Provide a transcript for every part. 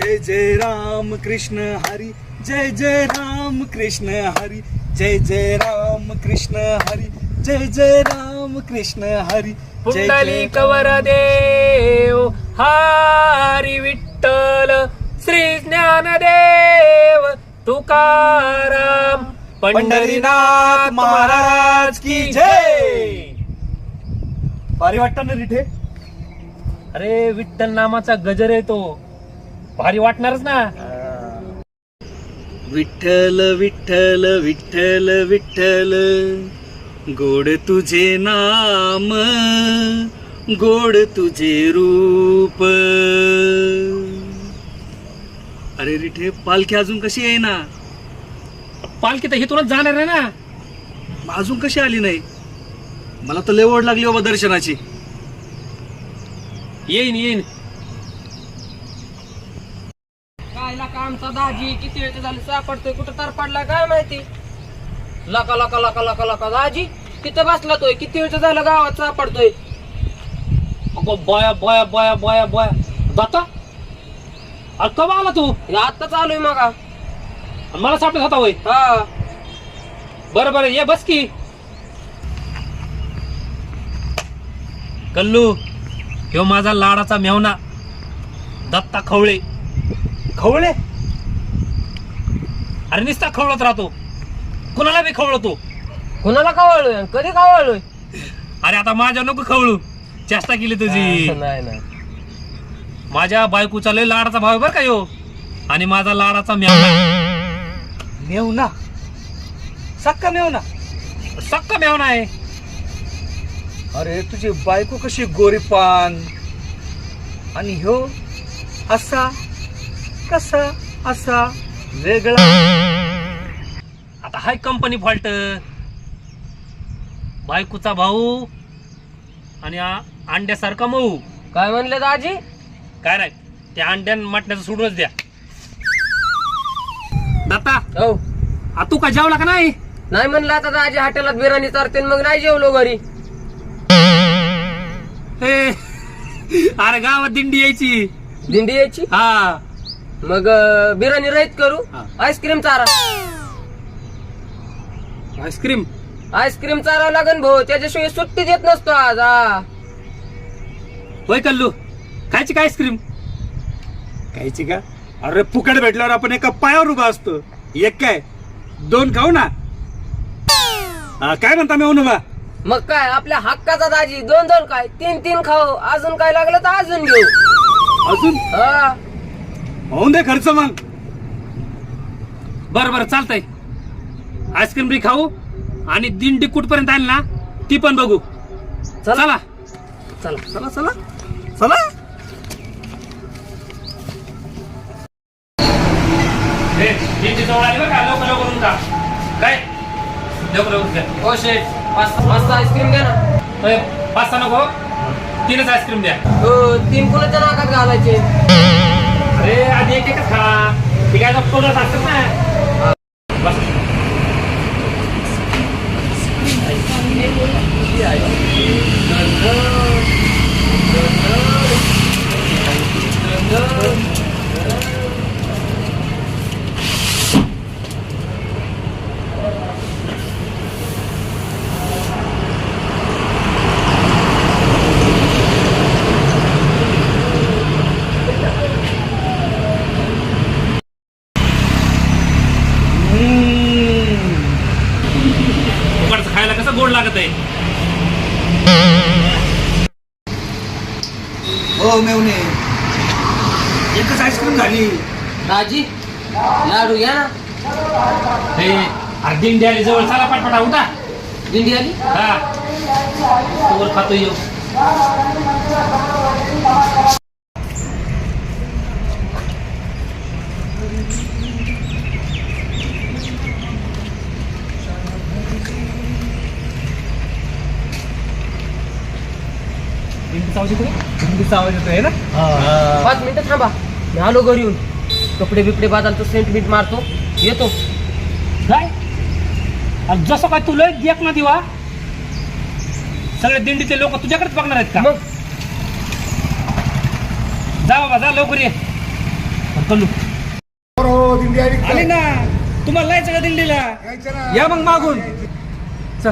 जय जय राम कृष्ण हरी जय जय राम कृष्ण हरी जय जय राम कृष्ण हरी जय जय राम कृष्ण हरी पुंडली कवर देव हारी विठ्ठल श्री ज्ञानदेव तुकाराम पंढरीनाथ महाराज की जय. भारी वाटतं ना रिठे? अरे विठ्ठल नामाचा गजर आहे तो. भारी वाटणारच ना. विठ्ठल विठ्ठल विठ्ठल विठ्ठल गोड तुझे नाम गोड तुझे रूप. अरे रिठे पालखी अजून कशी आहे ना? पालखी तर इथूनच जाणार आहे ना. अजून कशी आली नाही? मला तर ओढ लागली बाबा दर्शनाची. येईन येईन. दाजी किती वेळ झालं सापडतोय कुठं तर पडला काय माहिती? लका लका लका लका लका दाजी तिथं बसला तोय किती वेळ झालं गावात सापडतोय? अगो बया बया बया बया बया. जाता अरे कवा आला तू? आत्ता चालू आहे मगा. मला सापडत होता होय. हा. बरं बरं ये बस की. कल्लू ह्यो माझा लाडाचा मेवना दत्ता खवळे. खवळे? अरे निस्ता खवळत राहतो. कुणाला बी खवळतो? कुणाला कावळलोय कधी कावळलोय अरे आता माझ्या नको खवळू. चेष्टा केली तुझी. नाही नाही माझ्या बायकोचा लय लाडाचा भाव आहे बरं का ह्यो आणि माझा लाडाचा मेवना मेवना सक्का मेवना सक्का मेवना आहे. अरे तुझी बायको कशी गोरीपान? आणि ह्यो असा कसा असा? वेगळा. आता हाय कंपनी फॉल्ट बायकोचा भाऊ आणि अंड्यासारखा मऊ. काय म्हणले दाजी? काय नाही त्या अंड्यान मटण्याचं सोडूनच द्या. दत्ता हो. आ तू का जेवला का नाही? नाही म्हणलं आता दाजी हॉटेलात बिर्याणी चारते मग नाही जेवलो घरी. हे, अरे गावात दिंडी यायची. दिंडी यायची? हा. मग बिर्याणी रहित करू? हा. आईस्क्रीम चारा. आईस्क्रीम आईस्क्रीम चारावं लागन भाऊ. त्याच्याशिवाय सुट्टी देत नसतो आज हा. होय कल्लू खायची का आईस्क्रीम खायची का? अरे फुकट भेटल्यावर आपण एका पायावर उभा असतो. एक काय? दोन खाऊ ना. हा, काय म्हणता मेवना बा मग काय आपल्या हक्काचा दाजी. दोन दोन काय? तीन तीन खाऊ. अजून काय लागलं तर अजून घेऊ. अजून? हा. होऊन दे खर्च मग. बरं बरं चालतंय. आईस्क्रीम बी खाऊ आणि दिंडी कुठपर्यंत आली ना ती पण बघू. चला. चला. चला. चला चला. हे, काय? लवकर लवकर द्या हो शेठ पाच पाच आईस्क्रीम घ्या ना. होय, पाच सहा नको तीनच आईस्क्रीम द्या. हो तीन कुणाच्या नाकात घालायचे? अरे आधी एक एकच खा. ती काय पूर्ण असतात ना. बस उकडचं खायला कसं गोड लागत आहे. हो मेवणे. एकच आईस्क्रीम झाली. दाजी लाडू घ्या ना. हे दिंडी आली जवळ चला पटपटा उठा. दिंडी आली? हा. खातो येऊ. आवाज येतोय? हिंदीचा आवाज येतोय ना? पाच मिनिटं थांबा. मी आलो घरी येऊन. कपडे बिपडे बदलतो सेंट मीट मारतो. येतो. काय? जसं काय तुला देख ना दिवा. सगळे दिंडीचे लोक तुझ्याकडेच बघणार आहेत का? मग? जा बाबा जा लवकर ये. हो आली ना. तुम्हाला नाही सगळं दिंडीला? यायचं ना या मग मागून. चल.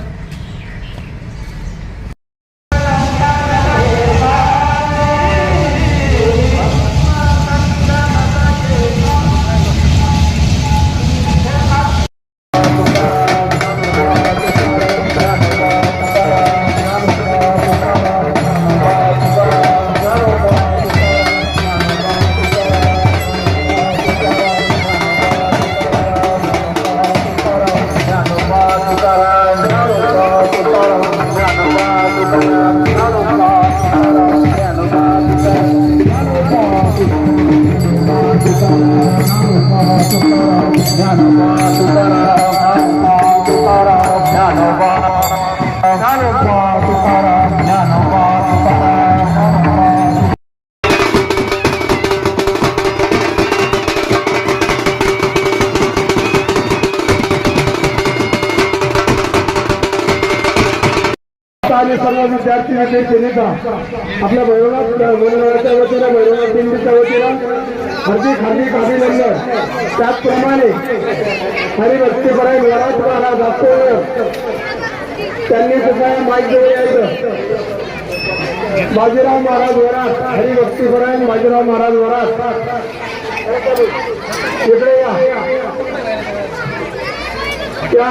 Nano ba, tutara, nano आणि सर्व विद्यार्थी विद्यार्थी नेता आपल्या भैरवनाथ बोलणाऱ्याच्या वतीनं भैरवनाथ दिंडीच्या वतीनं हार्दिक हार्दिक अभिनंदन. त्याचप्रमाणे हरिभक्तीपराय महाराज महाराज असतो त्यांनी सुद्धा माईक जवळ यायचं. बाजीराव महाराज वरात हरिभक्तीपराय बाजीराव महाराज वरात इकडे या. त्या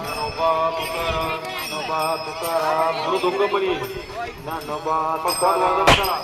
तत्वादवादन करा